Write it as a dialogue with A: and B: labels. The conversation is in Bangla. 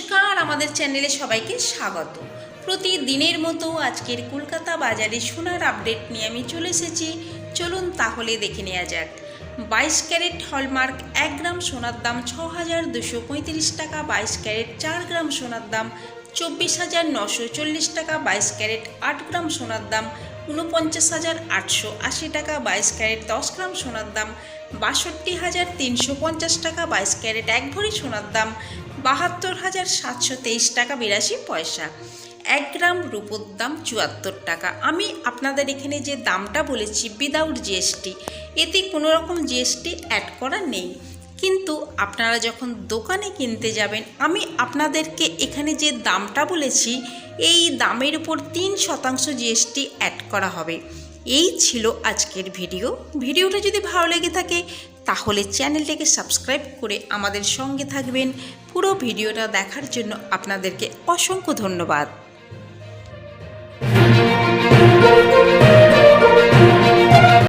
A: নমস্কার, আমাদের চ্যানেলে সবাইকে স্বাগত। প্রতিদিনের মতো আজকের কলকাতা বাজারে সোনার আপডেট নিয়ে আমি চলে এসেছি। চলুন তাহলে দেখে নেওয়া যাক। বাইশ ক্যারেট হলমার্ক এক গ্রাম সোনার দাম ছ হাজার দুশো পঁয়ত্রিশ টাকা, বাইশ ক্যারেট চার গ্রাম সোনার দাম চব্বিশ হাজার নশো চল্লিশ টাকা, বাইশ ক্যারেট আট গ্রাম সোনার দাম উনপঞ্চাশ হাজার আটশো আশি টাকা, বাইশ ক্যারেট দশ গ্রাম সোনার দাম বাষট্টি হাজার তিনশো পঞ্চাশ টাকা, বাইশ ক্যারেট এক ভরি সোনার দাম বাহাত্তর হাজার সাতশো তেইশ টাকা বিরাশি পয়সা। এক গ্রাম রূপোর দাম চুয়াত্তর টাকা। আমি আপনাদের এখানে যে দামটা বলেছি উইদাউট জিএসটি এতে কোনো রকম জিএসটি অ্যাড করা নেই। কিন্তু আপনারা যখন দোকানে কিনতে যাবেন, আমি আপনাদেরকে এখানে যে দামটা বলেছি, এই দামের উপর তিন শতাংশ জিএসটি অ্যাড করা হবে। এই ছিল আজকের ভিডিও। ভিডিওটা যদি ভালো লেগে থাকে তাহলে চ্যানেলটিকে সাবস্ক্রাইব করে আমাদের সঙ্গে থাকবেন। পুরো ভিডিওটা দেখার জন্য আপনাদেরকে অসংখ্য ধন্যবাদ।